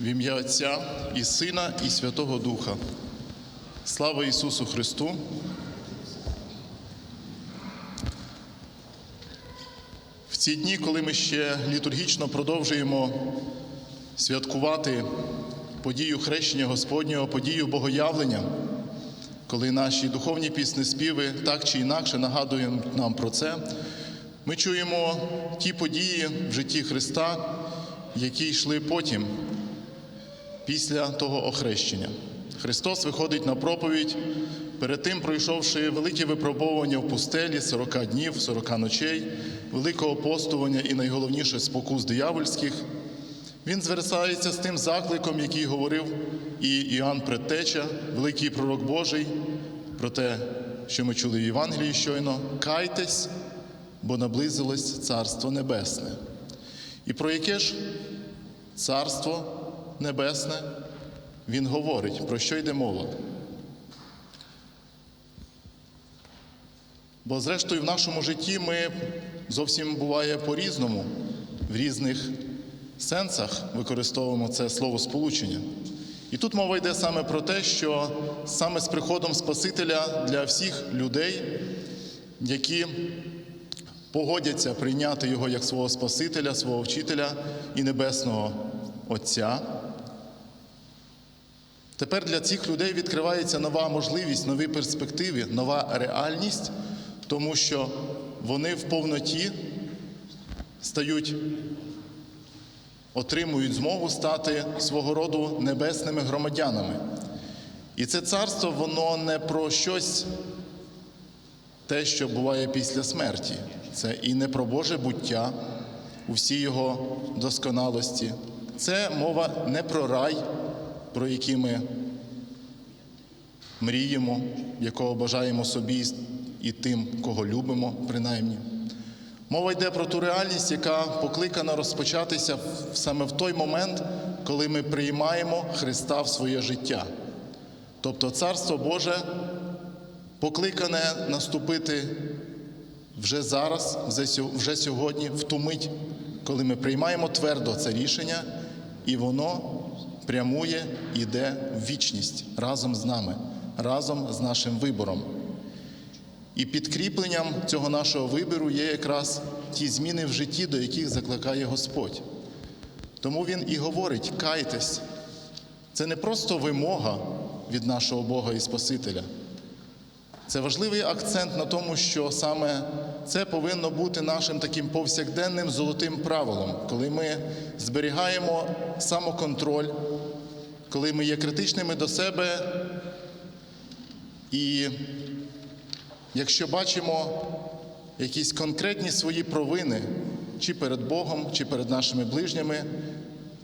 В ім'я Отця і Сина, і Святого Духа. Слава Ісусу Христу! В ці дні, коли ми ще літургічно продовжуємо святкувати подію хрещення Господнього, подію Богоявлення, коли наші духовні пісні співи так чи інакше нагадують нам про це, ми чуємо ті події в житті Христа, які йшли потім, після того охрещення. Христос виходить на проповідь, перед тим пройшовши великі випробовування в пустелі 40 днів, 40 ночей, великого постування і найголовніше спокус диявольських. Він звертається з тим закликом, який говорив і Іоанн Предтеча, великий пророк Божий, про те, що ми чули в Євангелії щойно: кайтесь, бо наблизилось Царство Небесне. І про яке ж Царство Небесне він говорить, про що йде мова? Бо, зрештою, в нашому житті ми зовсім буває по-різному, в різних сенсах використовуємо це слово сполучення. І тут мова йде саме про те, що саме з приходом Спасителя для всіх людей, які погодяться прийняти його як свого Спасителя, свого вчителя і Небесного Отця. Тепер для цих людей відкривається нова можливість, нові перспективи, нова реальність, тому що вони в повноті стають, отримують змогу стати свого роду небесними громадянами. І це царство, воно не про щось те, що буває після смерті. Це і не про Боже буття у всій його досконалості. Це мова не про рай, про який ми мріємо, якого бажаємо собі і тим, кого любимо, принаймні. Мова йде про ту реальність, яка покликана розпочатися саме в той момент, коли ми приймаємо Христа в своє життя. Тобто Царство Боже покликане наступити вже зараз, вже сьогодні, в ту мить, коли ми приймаємо твердо це рішення, і воно прямує, іде в вічність разом з нами, разом з нашим вибором. І підкріпленням цього нашого вибору є якраз ті зміни в житті, до яких закликає Господь. Тому Він і говорить: кайтесь. Це не просто вимога від нашого Бога і Спасителя. Це важливий акцент на тому, що саме це повинно бути нашим таким повсякденним золотим правилом, коли ми зберігаємо самоконтроль, коли ми є критичними до себе. І якщо бачимо якісь конкретні свої провини, чи перед Богом, чи перед нашими ближніми,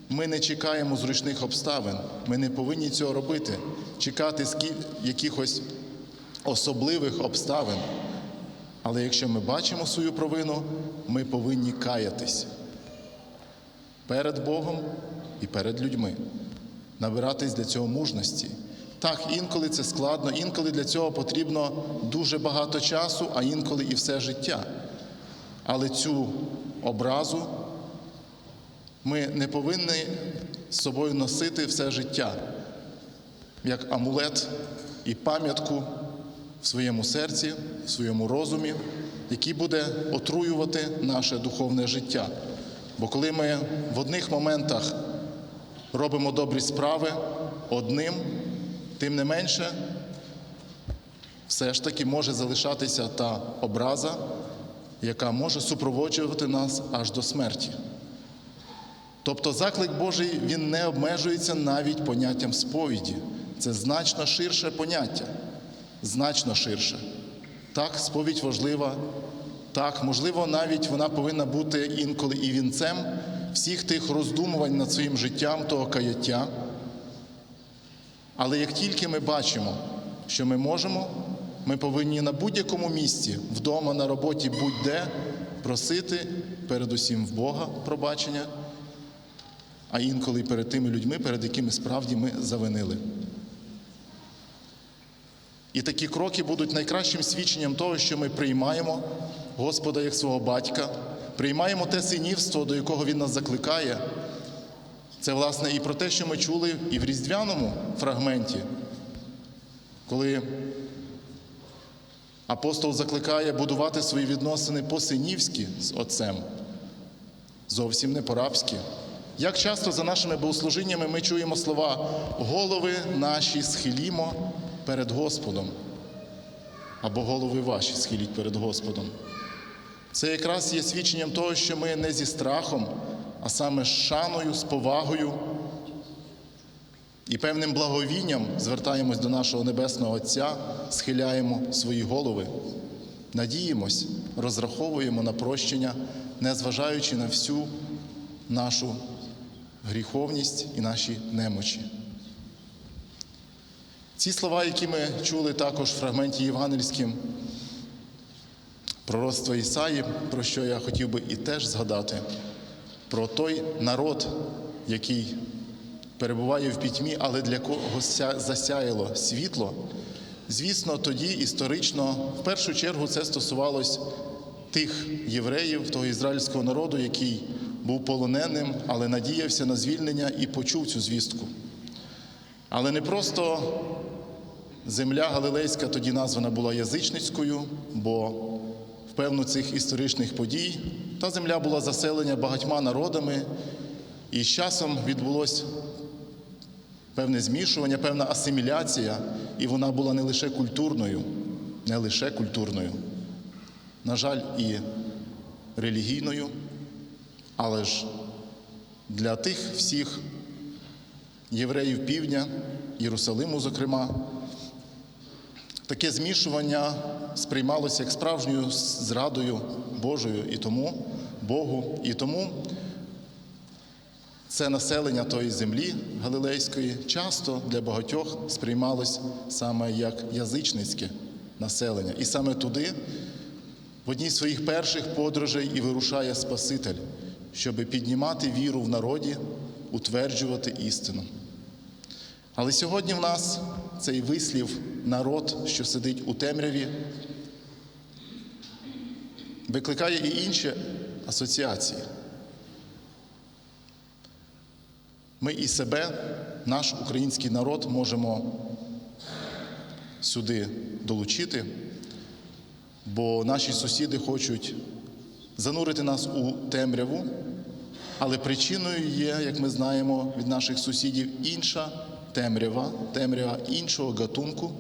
ми не чекаємо зручних обставин. Ми не повинні цього робити, чекати якихось особливих обставин. Але якщо ми бачимо свою провину, ми повинні каятись перед Богом і перед людьми, набиратись для цього мужності. Так, інколи це складно, інколи для цього потрібно дуже багато часу, а інколи і все життя. Але цю образу ми не повинні з собою носити все життя, як амулет і пам'ятку в своєму серці, в своєму розумі, який буде отруювати наше духовне життя. Бо коли ми в одних моментах робимо добрі справи одним, тим не менше, все ж таки може залишатися та образа, яка може супроводжувати нас аж до смерті. Тобто заклик Божий він не обмежується навіть поняттям сповіді. Це значно ширше поняття, значно ширше. Так, сповідь важлива, так, можливо, навіть вона повинна бути інколи і вінцем всіх тих роздумувань над своїм життям, того каяття. Але як тільки ми бачимо, що ми можемо, ми повинні на будь-якому місці, вдома, на роботі, будь-де просити передусім в Бога пробачення, а інколи перед тими людьми, перед якими справді ми завинили. І такі кроки будуть найкращим свідченням того, що ми приймаємо Господа як свого батька, приймаємо те синівство, до якого Він нас закликає, Це, власне, і про те, що ми чули і в різдвяному фрагменті, коли апостол закликає будувати свої відносини по-синівськи з Отцем, зовсім не по-рабськи. Як часто за нашими богослужіннями ми чуємо слова голови наші схилімо перед Господом, або голови ваші схиліть перед Господом. Це якраз є свідченням того, що ми не зі страхом, а саме з шаною, з повагою і певним благовінням звертаємось до нашого Небесного Отця, схиляємо свої голови, надіємось, розраховуємо на прощення, незважаючи на всю нашу гріховність і наші немочі. Ці слова, які ми чули також в фрагменті євангельським пророцтва Ісаї, про що я хотів би і теж згадати, про той народ, який перебуває в пітьмі, але для кого засяяло світло. Звісно, тоді історично, в першу чергу, це стосувалось тих євреїв, того ізраїльського народу, який був полоненим, але надіявся на звільнення і почув цю звістку. Але не просто земля Галилейська тоді названа була язичницькою, бо певну цих історичних подій. Та земля була заселена багатьма народами, і з часом відбулось певне змішування, певна асиміляція, і вона була не лише культурною, не лише культурною, на жаль, і релігійною, але ж для тих всіх євреїв півдня, Єрусалиму, зокрема, таке змішування сприймалося як справжньою зрадою Божою і тому Богу. І тому це населення тої землі Галилейської часто для багатьох сприймалось саме як язичницьке населення. І саме туди, в одній з своїх перших подорожей, і вирушає Спаситель, щоб піднімати віру в народі, утверджувати істину. Але сьогодні в нас цей вислів народ, що сидить у темряві, викликає і інші асоціації. Ми і себе, наш український народ, можемо сюди долучити, бо наші сусіди хочуть занурити нас у темряву, але причиною є, як ми знаємо від наших сусідів, інша темрява, темрява іншого гатунку,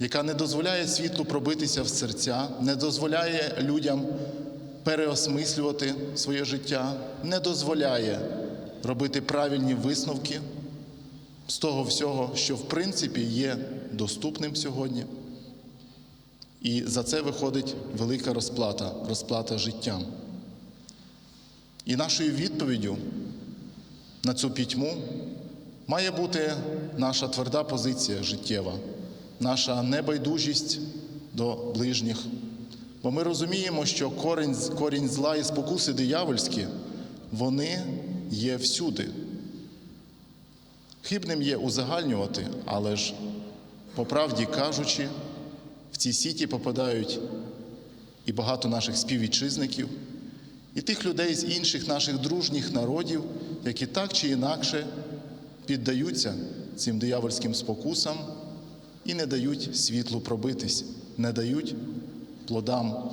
яка не дозволяє світлу пробитися в серця, не дозволяє людям переосмислювати своє життя, не дозволяє робити правильні висновки з того всього, що в принципі є доступним сьогодні. І за це виходить велика розплата, розплата життям. І нашою відповіддю на цю пітьму має бути наша тверда позиція життєва, наша небайдужість до ближніх. Бо ми розуміємо, що корінь, корінь зла і спокуси диявольські, вони є всюди. Хибним є узагальнювати, але ж, по правді кажучи, в ці сіті попадають і багато наших співвітчизників, і тих людей з інших наших дружніх народів, які так чи інакше піддаються цим диявольським спокусам і не дають світлу пробитись, не дають плодам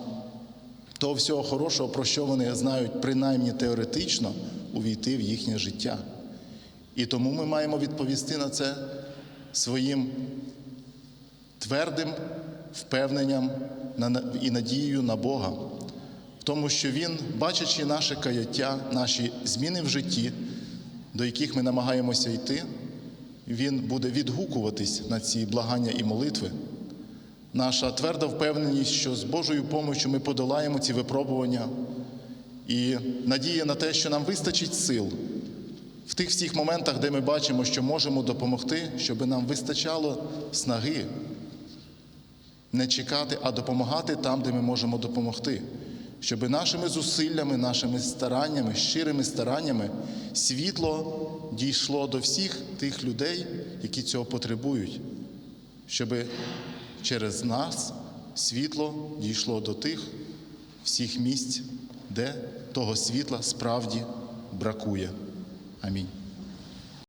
того всього хорошого, про що вони знають, принаймні теоретично, увійти в їхнє життя. І тому ми маємо відповісти на це своїм твердим впевненням і надією на Бога, в тому, що Він, бачачи наше каяття, наші зміни в житті, до яких ми намагаємося йти, Він буде відгукуватись на ці благання і молитви. Наша тверда впевненість, що з Божою помощю ми подолаємо ці випробування, і надія на те, що нам вистачить сил в тих всіх моментах, де ми бачимо, що можемо допомогти, щоб нам вистачало снаги не чекати, а допомагати там, де ми можемо допомогти, щоб нашими зусиллями, нашими стараннями, щирими стараннями світло дійшло до всіх тих людей, які цього потребують, щоб через нас світло дійшло до тих всіх місць, де того світла справді бракує. Амінь.